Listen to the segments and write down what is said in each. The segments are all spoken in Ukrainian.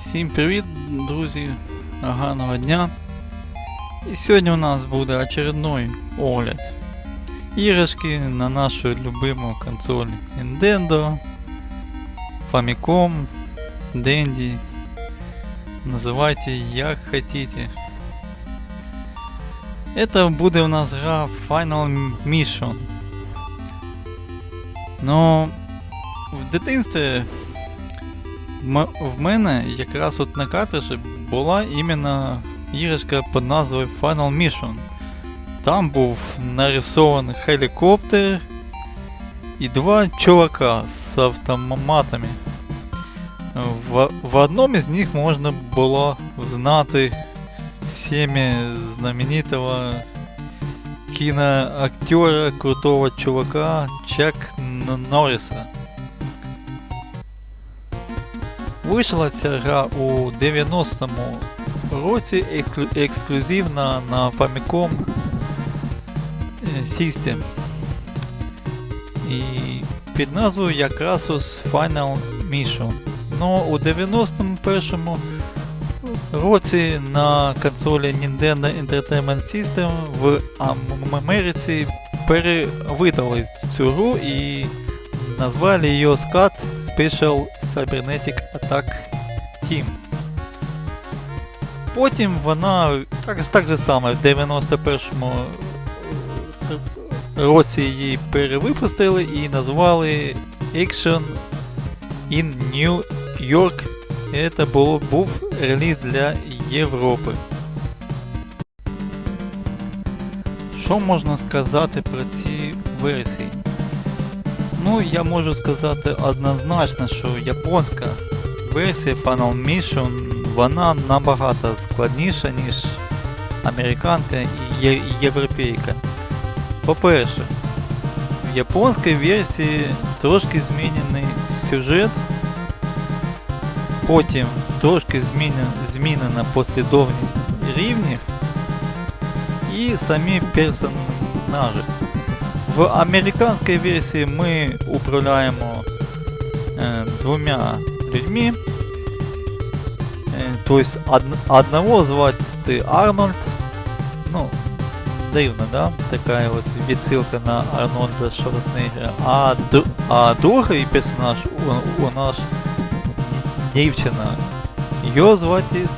Всім привіт, друзі! Гарного дня! І сьогодні у нас буде очередной огляд іграшки на нашу любиму консоль Nintendo, Famicom, Dendy. Називайте як хотите. Это буде у нас гра Final Mission. Но в дитинстві М- в мене якраз от на картриджі була іменно іграшка під назвою Final Mission. Там був нарисований гелікоптер і два чувака з автоматами. В, в одному із них можна було взнати всеми знаменитого киноактера, крутого чувака Чак Н- Норриса. Вийшла ця гра у 90-му році еклю- ексклюзивно на Famicom е, System. І під назвою якраз Final Mission. Ну у 91-му році на консолі Nintendo Entertainment System в Америці перевидали цю гру і назвали її SCAT Special Cybernetic Attack Team. Потім вона так, так же саме в 91-му році її перевипустили і назвали Action in New York. І це було, був реліз для Європи. Що можна сказати про ці версії? Ну, я можу сказати однозначно, що японська версія Final Mission вона набагато складніша, ніж американка і є- і європейка. По-перше, в японській версії трошки змінений сюжет, потім трошки змінена, змінена послідовність рівнів і самі персонажі. В американській версії ми управляємо е, двома людьми. Е, то есть од, одного звати Арнольд. Ну, дивно, да? Такая вот відсилка на Арнольда Шварценеггера. А, д- а другий персонаж у, у нас дівчина. Його звати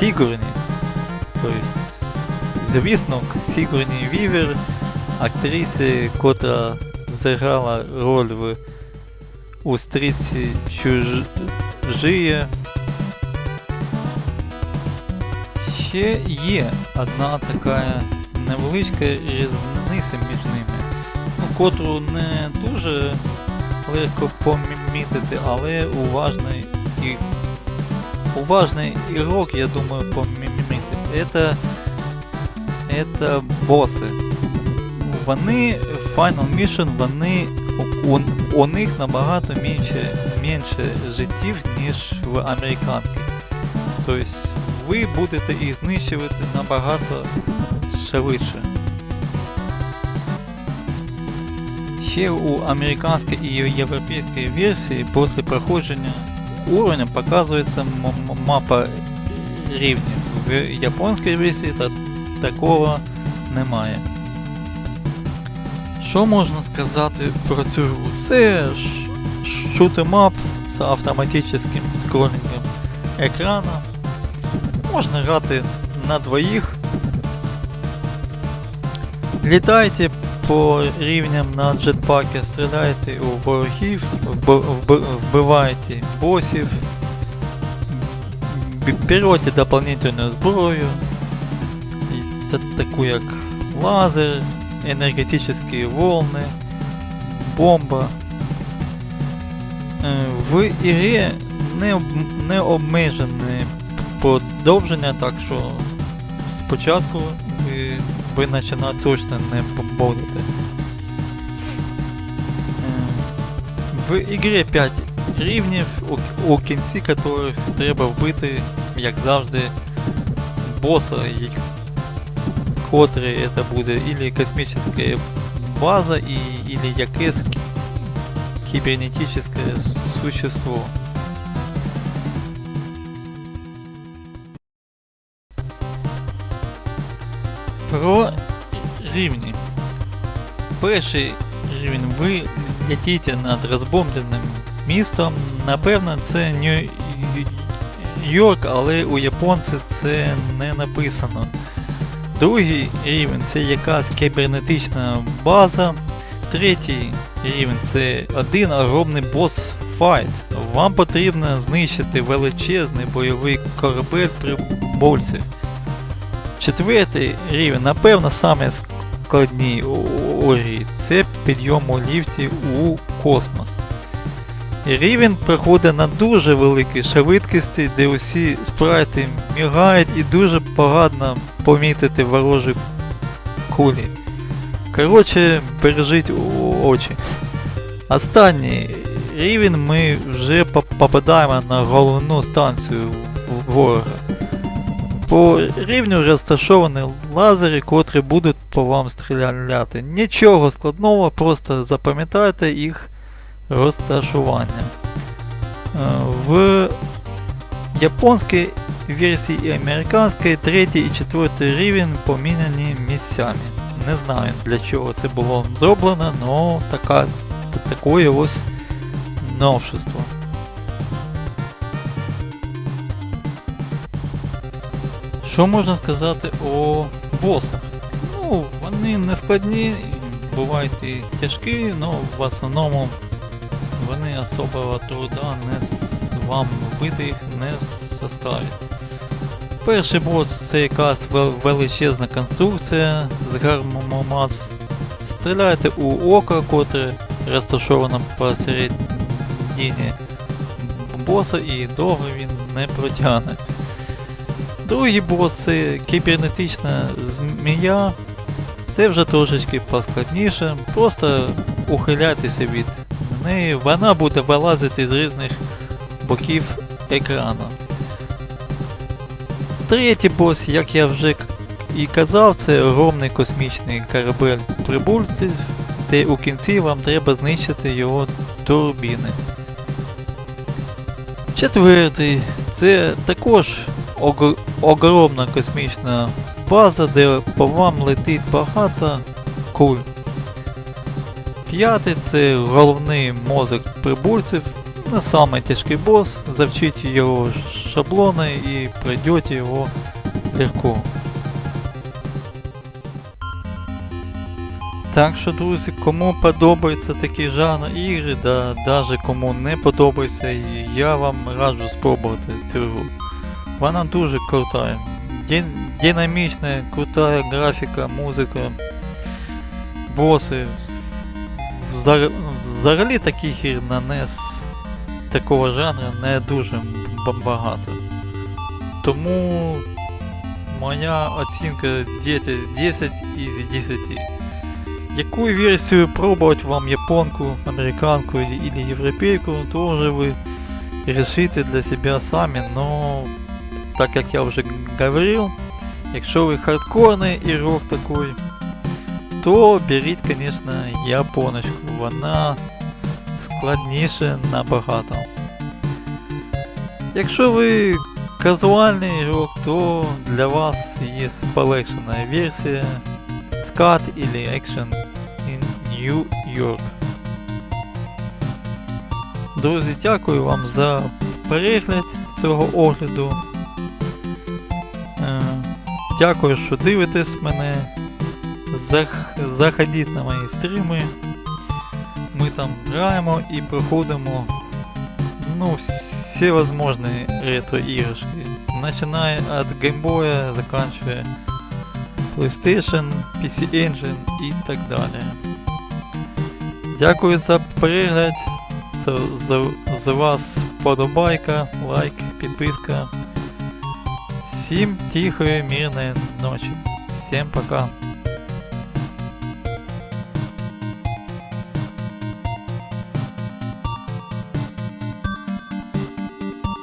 Сігурні. Тобто, звісно, Сігурні Вівер Актриси, котра зіграла роль в у стрічці чужие. Ще є одна така невеличка різниця між ними, ну, котру не дуже легко помітити, але уважний і уважний ігрок, я думаю, помітить. Это, это боси вони Final Mission, вони у, у них набагато менше, менше життів, ніж в американки. Тобто ви будете їх знищувати набагато швидше. Ще у американській і європейській версії після проходження уровня показується мапа рівнів. В японській версії та- такого немає. Що можна сказати про цю гру? Це ж шутемап з автоматичним скролінгом екрана. Можна грати на двоїх. Літайте по рівням на джетпакі, стріляйте у ворогів, вб- вб- вбивайте босів, берете дополнительную зброю, таку як лазер, энергетические волны, бомба. Е, В ігрі не, не обмежене подовження, так що спочатку ви, ви починати точно не будете. Е, В ігрі 5 рівнів, у, у кінці яких треба вбити, як завжди, боса, Хотры это будет или космическая база, и, или якесь кибернетическое существо. Про рівні. Перший рівень ви летите над розбомбленим містом. Напевно, це Нью-Йорк, але у японці це не написано. Другий рівень це якась кібернетична база. Третій рівень це один огромний бос файт. Вам потрібно знищити величезний бойовий корабель прибульців. Четвертий рівень, напевно, саме складні орії це підйом у ліфті у космос. Рівень проходить на дуже великій швидкості, де усі спрайти мігають і дуже погано помітити ворожі кулі. Коротше, бережіть очі. Останній рівень ми вже попадаємо на головну станцію ворога. По рівню розташовані лазери, котрі будуть по вам стріляти. Нічого складного, просто запам'ятайте їх розташування. Е, В японській версії і американській третій і четвертий рівень поміняні місцями. Не знаю для чого це було зроблено, але така, таке ось новшество. Що можна сказати о босах? Ну, вони не складні, бувають і тяжкі, але в основному вони особого труда не вам вбити їх не составить. Перший бос це якась величезна конструкція з гармомас. Стріляйте у око, котре розташовано посередині боса і довго він не протягне. Другий бос це кібернетична змія. Це вже трошечки поскладніше. Просто ухиляйтеся від неї. Вона буде вилазити з різних боків екрану. Третій бос, як я вже і казав, це огромний космічний корабель прибульців, де у кінці вам треба знищити його турбіни. Четвертий це також ого- огромна космічна база, де по вам летить багато куль. П'ятий це головний мозок прибульців, не самий тяжкий бос, завчіть його шаблони і пройдете його легко. Так що, друзі, кому подобаються такі жанри ігри, да навіть кому не подобається, я вам раджу спробувати цю гру. Вона дуже крута. Дин- Динамічна, крута графіка, музика, боси. Взагалі таких ігр на NES такого жанру не дуже ба- багато. Тому моя оцінка 10, 10 із 10. Яку версію пробувати вам японку, американку или, или європейку, тоже ви решите для себя сами, но так как я вже говорил, якщо ви хардкорний ігрок такой, то беріть, конечно, японочку, вона складніше набагато. Якщо ви казуальний ігрок, то для вас є полегшена версія SCAT или Action in New York. Друзі, дякую вам за перегляд цього огляду. Е, Дякую, що дивитесь мене. Заходіть на мої стріми. Ми там граємо і проходимо ну, все возможные ретро-игрышки. Начиная от геймбоя, заканчивая PlayStation, PC Engine і так далі. Дякую за перегляд. За, за, за вас вподобайка, лайк, підписка. Всім тихої, мирної ночі. Всім пока.